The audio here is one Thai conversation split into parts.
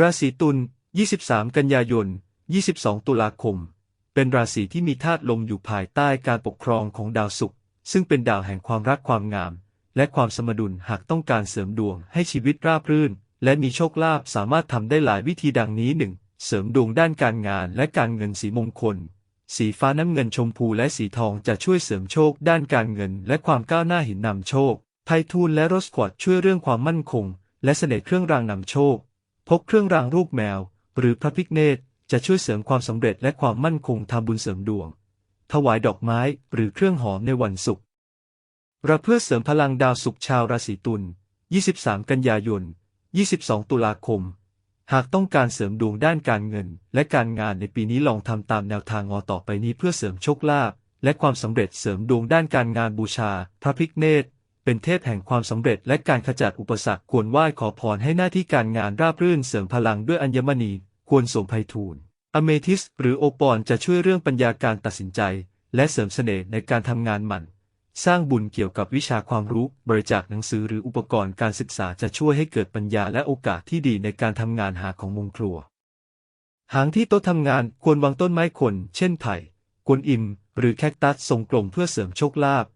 ราศีตุล 23 กันยายน 22 ตุลาคม เป็นราศีที่มีธาตุลมอยู่ภายใต้การปกครองของดาวศุกร์ซึ่งเป็นดาวแห่งความรักความงาม และความสมดุลหากต้องการเสริมดวงให้ชีวิตราบรื่น และมีโชคลาภสามารถทำได้หลายวิธีดังนี้ 1. เสริมดวงด้านการงานและการเงินสีมงคล สีฟ้าน้ำเงินชมพูและสีทองจะช่วยเสริมโชคด้านการเงิน และความก้าวหน้าหินนำโชคไพทูลและโรสควอตช่วยเรื่องความมั่นคง และเสน่ห์เครื่องรางนำโชค พกเครื่องรางรูปแมว หรือพระพิกเนตจะช่วยเสริมความสำเร็จและความมั่นคงทำบุญเสริมดวง ถวายดอกไม้หรือเครื่องหอมในวันศุกร์เราเพื่อเสริมพลังดาวศุกร์ชาวราศีตุล 23 กันยายน 22 ตุลาคม หากต้องการเสริมดวงด้านการเงิน และการงานในปีนี้ลองทำตามแนวทางงอต่อไปนี้เพื่อเสริมโชคลาภและความสำเร็จเสริมดวงด้านการงานบูชา พระพิกเนต เป็นเทพแห่งความสำเร็จและการขจัดอุปสรรคควรไหว้ขอพรให้หน้าที่การงานราบรื่นเสริมพลังด้วยอัญมณี ควรสวมไพฑูรย์อเมทิสหรือโอปอนจะช่วยเรื่องปัญญาการตัดสินใจ และเสริมเสน่ห์ในการทำงานหมั่นสร้างบุญเกี่ยวกับวิชาความรู้ บริจาคหนังสือหรืออุปกรณ์การศึกษาจะช่วยให้เกิดปัญญาและโอกาสที่ดีในการทำงานหาของมงครัว หางที่โต๊ะทำงานควรวางต้นไม้คน เช่นไผ่กวนอิม หรือแคคตัสทรงกลมเพื่อเสริมโชคลาภ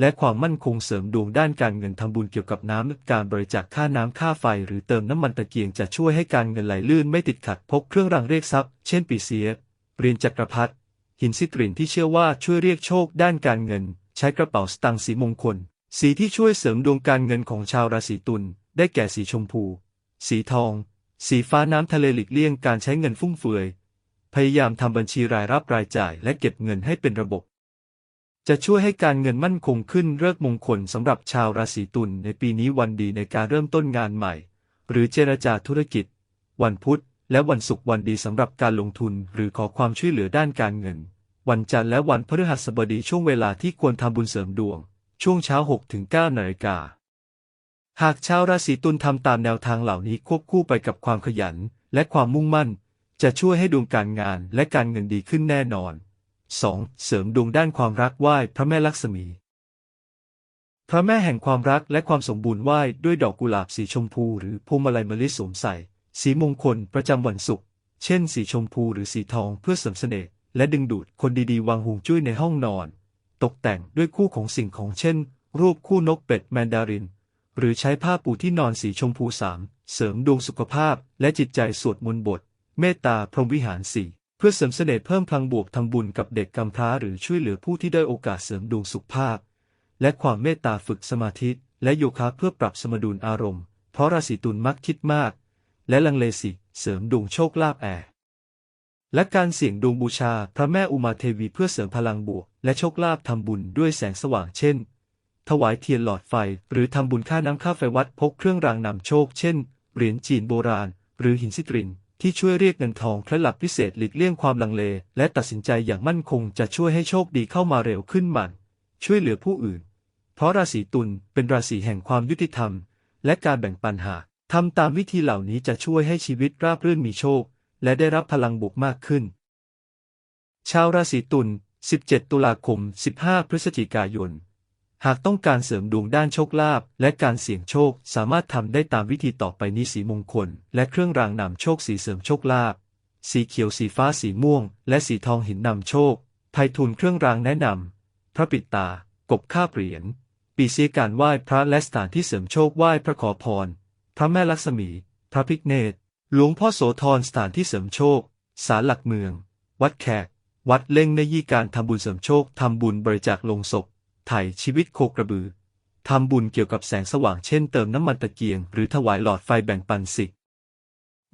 และความมั่นคงเสริมดวงด้านการเงินทำบุญเกี่ยวกับน้ำการบริจาคค่าน้ำค่าไฟ หรือเติมน้ำมันตะเกียงจะช่วยให้การเงินไหลลื่นไม่ติดขัดพกเครื่องรางเรียกทรัพย์ เช่นปีเสียเรียนจักรพรรดิหินซิตรินที่เชื่อว่าช่วยเรียกโชคด้านการเงิน ใช้กระเป๋าสตางค์สีมงคล สีที่ช่วยเสริมดวงการเงินของชาวราศีตุลได้แก่สีชมพู สีทอง สีฟ้าน้ำทะเลหลีกเลี่ยงการใช้เงินฟุ่มเฟือย พยายามทำบัญชีรายรับรายจ่ายและเก็บเงินให้เป็นระบบ จะช่วยให้การเงินมั่นคงขึ้นเลิกมงคลสำหรับชาวราศีตุลในปีนี้วันดีในการเริ่มต้นงานใหม่ หรือเจรจาธุรกิจ วันพุธและวันศุกร์วันดีสำหรับการลงทุนหรือขอความช่วยเหลือด้านการเงิน วันจันทร์และวันพฤหัสบดีช่วงเวลาที่ควรทำบุญเสริมดวง ช่วงเช้า6ถึง9นาฬิกาหากชาวราศีตุลทำตามแนวทางเหล่านี้ควบคู่ไปกับความขยันและความมุ่งมั่น จะช่วยให้ดวงการงานและการเงินดีขึ้นแน่นอน 2. เสริมดวงด้านความรักไหว้พระแม่ลักษมี พระแม่แห่งความรักและความสมบูรณ์ไหว้ด้วยดอกกุหลาบสีชมพูหรือพวงมาลัยมะลิสวมใส่ สีมงคลประจำวันศุกร์เช่น สีชมพูหรือสีทองเพื่อเสริมเสน่ห์และดึงดูดคนดีๆ วางหงจุ้ยในห้องนอน ตกแต่งด้วยคู่ของสิ่งของเช่น รูปคู่นกเป็ดแมนดาริน หรือใช้ผ้าปูที่นอนสีชมพูสามเสริมดวงสุขภาพและจิตใจสวดมนต์บท เมตตาพรหมวิหารสี่ เพื่อเสริมเสน่ห์เพิ่มพลังบวกทำบุญกับเด็กกำพร้าหรือช่วยเหลือผู้ที่ได้โอกาสเสริมดวงสุขภาพ และความเมตตาฝึกสมาธิและโยคะเพื่อปรับสมดุลอารมณ์ เพราะราศีตุลมักคิดมาก และลังเลสิเสริมดวงโชคลาภแอและการเสี่ยงดวงบูชาพระแม่อุมาเทวีเพื่อเสริมพลังบวก และโชคลาภทำบุญด้วยแสงสว่างเช่น ถวายเทียนหลอดไฟ หรือทำบุญค่าน้ำค่าไฟวัดพกเครื่องรางนำโชค เช่นเหรียญจีนโบราณ หรือหินซิตริน ที่ช่วยเรียกเงินทองเคล็ดลับพิเศษหลีกเลี่ยงความลังเล และตัดสินใจอย่างมั่นคงจะช่วยให้โชคดีเข้ามาเร็วขึ้นมันช่วยเหลือผู้อื่น เพราะราศีตุลเป็นราศีแห่งความยุติธรรม และการแบ่งปันหาทำตามวิธีเหล่านี้จะช่วยให้ชีวิตราบรื่นมีโชค และได้รับพลังบวกมากขึ้น ชาวราศีตุล 17 ตุลาคม 15 พฤศจิกายน หากต้องการเสริมดวงด้านโชคลาภและการเสี่ยงโชค สามารถทำได้ตามวิธีต่อไปนี้สีมงคล และเครื่องรางนำโชคสีเสริมโชคลาภสีเขียวสีฟ้าสีม่วง และสีทองหินนำโชคไพฑูรย์เครื่องรางแนะนำพระปิดตา กบข้าเหรียญปีเสียการไหว้พระและสถานที่เสริมโชคไหว้พระขอพร พระแม่ลักษมี พระพิกเนตหลวงพ่อโสธรสถานที่เสริมโชคศาลหลักเมือง วัดแขก วัดเล่งในยี่การทำบุญเสริมโชคทำบุญบริจาคลงศพ ไถ่ชีวิตโคกระบือ ทำบุญเกี่ยวกับแสงสว่างเช่นเติมน้ำมันตะเกียง หรือถวายหลอดไฟแบ่งปันสิ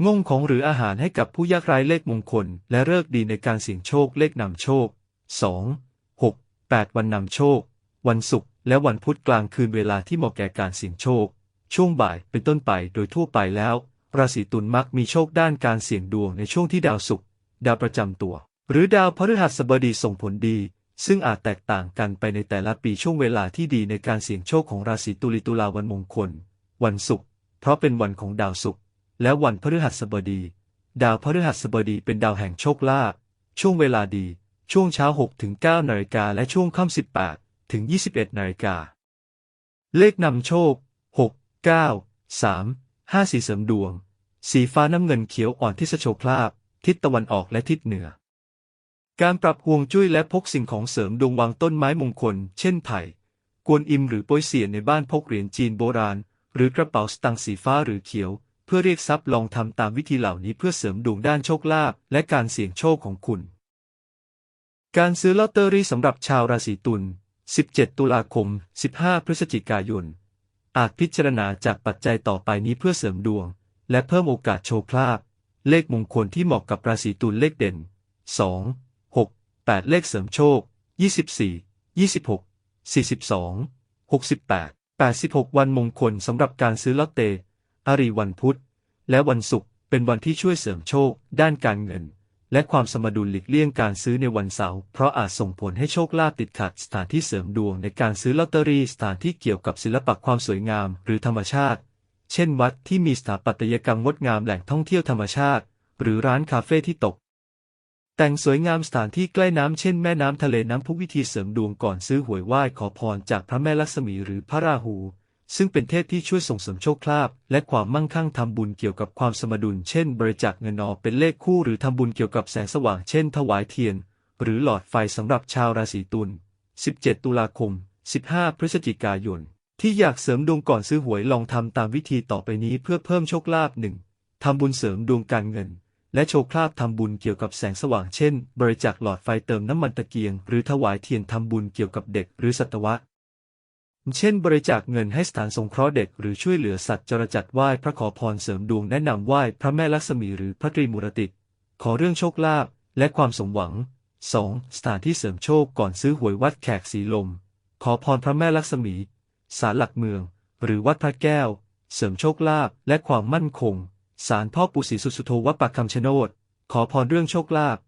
งงของหรืออาหารให้กับผู้ยากไร้เลขมงคล และเลิกดีในการเสี่ยงโชคเลขนำโชค 2. 6. 8 วันนำโชค วันศุกร์และวันพุธกลางคืนเวลาที่เหมาะแก่การเสี่ยงโชค ช่วงบ่ายเป็นต้นไปโดยทั่วไปแล้ว ราศีตุลมักมีโชคด้านการเสี่ยงดวงในช่วงที่ดาวศุกร์ดาวประจำตัว หรือดาวพฤหัสบดีส่งผลดี ซึ่งอาจแตกต่างกันไปในแต่ละปีช่วงเวลาที่ดีในการเสี่ยงโชคของราศีตุลิตุลาวันมงคล วันศุกร์เพราะเป็นวันของดาวศุกร์และวันพฤหัสบดี ดาวพฤหัสบดีเป็นดาวแห่งโชคลาภช่วงเวลาดี ช่วงเช้า6ถึง9นาฬิกาและช่วงค่ำ18ถึง21นาฬิกาเลขนำโชค 6 9 3 5 สีเสริมดวง สีฟ้าน้ำเงินเขียวอ่อนที่สโชคลาภทิศตะวันออกและทิศเหนือ การปรับห่วงจุ้ยและพกสิ่งของเสริมดวงวางต้นไม้มงคล เช่นไผ่กวนอิมหรือป้ยเสียในบ้านพกเหรียญจีนโบราณ หรือกระเป๋าสตางค์สีฟ้าหรือเขียว เพื่อเรียกทรัพย์ลองทำตามวิธีเหล่านี้เพื่อเสริมดวงด้านโชคลาภและการเสี่ยงโชคของคุณ การซื้อลอตเตอรี่สำหรับชาวราศีตุล 17 ตุลาคม 15 พฤศจิกายน อาจพิจารณาจากปัจจัยต่อไปนี้เพื่อเสริมดวง และเพิ่มโอกาสโชคลาภเลขมงคลที่เหมาะกับราศีตุลเลขเด่น 2 8 เลขเสริมโชค 24 26 42 68 86 วันมงคลสำหรับการซื้อลอตเตอรี่อรีวันพุธ และวันศุกร์เป็นวันที่ช่วยเสริมโชค ด้านการเงิน และความสมดุลหลีกเลี่ยงการซื้อในวันเสาร์เพราะอาจส่งผลให้โชคลาภติดขัดสถานที่เสริมดวงในการซื้อลอตเตอรี่สถานที่เกี่ยวกับศิลปะความสวยงามหรือธรรมชาติ เช่นวัดที่มีสถาปัตยกรรมงดงามแหล่งท่องเที่ยวธรรมชาติ หรือร้านคาเฟ่ที่ตก แต่งสวยงามสถานที่ใกล้น้ำเช่นแม่น้ำทะเลน้ำพุวิธีเสริมดวงก่อนซื้อหวยไหว้ขอพรจากพระแม่ลักษมีหรือพระราหู ซึ่งเป็นเทพที่ช่วยส่งเสริมโชคลาภและความมั่งคั่งทำบุญเกี่ยวกับความสมดุล เช่น บริจาคเงินออเป็นเลขคู่หรือทำบุญเกี่ยวกับแสงสว่างเช่น ถวายเทียน หรือหลอดไฟสำหรับชาวราศีตุล 17 ตุลาคม 15 พฤศจิกายน ที่อยากเสริมดวงก่อนซื้อหวยลองทำตามวิธีต่อไปนี้เพื่อเพิ่มโชคลาภหนึ่งทำบุญเสริมดวงการเงิน และโชคลาภทำบุญเกี่ยวกับแสงสว่างเช่น บริจาคหลอดไฟเติมน้ำมันตะเกียง หรือถวายเทียนทำบุญเกี่ยวกับเด็กหรือสัตวะ เช่น บริจาคเงินให้สถานสงเคราะห์เด็กหรือช่วยเหลือสัตว์จรจัดไหว้พระขอพรเสริมดวงแนะนำไหว้พระแม่ลักษมีหรือพระตรีมูรติ ขอเรื่องโชคลาภและความสมหวัง 2. สถานที่เสริมโชคก่อนซื้อหวยวัดแขกสีลม ขอพรพระแม่ลักษมีศาลหลักเมือง หรือวัดพระแก้ว เสริมโชคลาภและความมั่นคง ศาลพ่อปู่ศรีสุสุโธวัดปากคำชะโนด ขอพรเรื่องโชคลาภ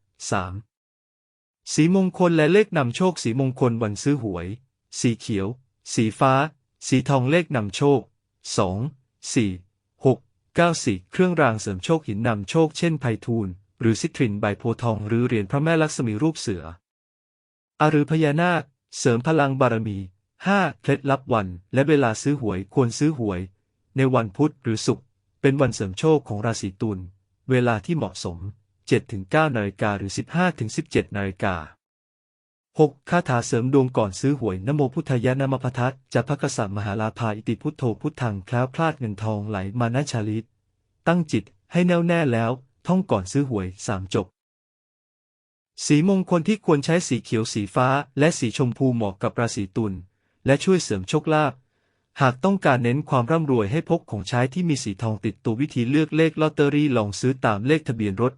3. สีมงคลและเลขนำโชคสีมงคลวันซื้อหวย สีเขียว สีฟ้า สีทองเลขนำโชค 2 4 6 9 4 เครื่องรางเสริมโชคหินนำโชคเช่นไพทูลหรือซิตรินใบโพทองหรือเหรียญพระแม่ลักษมีรูปเสืออารือพญานาค เสริมพลังบารมี 5. เคล็ดลับวันและเวลาซื้อหวยควรซื้อหวย ในวันพุธหรือศุกร์ เป็นวันเสริมโชคของราศีตุล เวลาที่เหมาะสม 7-9นาฬิกาหรือ 15-17นาฬิกา 6. คาถาเสริมดวงก่อนซื้อหวยนโมพุทธายะนามพทัตจะพระกษัตริย์มหาลาภาอิติพุทโธพุทธังแคล้วคลาดเงินทองไหลมานาชาลิต ตั้งจิตให้แน่วแน่แล้ว ท่องก่อนซื้อหวยสามจบ สีมงคลที่ควรใช้สีเขียวสีฟ้า และสีชมพูเหมาะกับราศีตุลและช่วยเสริมโชคลาภ หากต้องการเน้นความร่ำรวยให้พกของใช้ที่มีสีทองติดตัววิธีเลือกเลขลอตเตอรี่ลองซื้อตามเลขทะเบียนรถ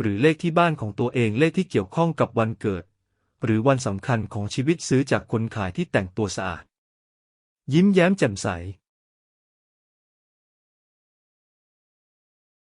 หรือเลขที่บ้านของตัวเองเลขที่เกี่ยวข้องกับวันเกิด หรือวันสำคัญของชีวิตซื้อจากคนขายที่แต่งตัวสะอาด ยิ้มแย้มแจ่มใส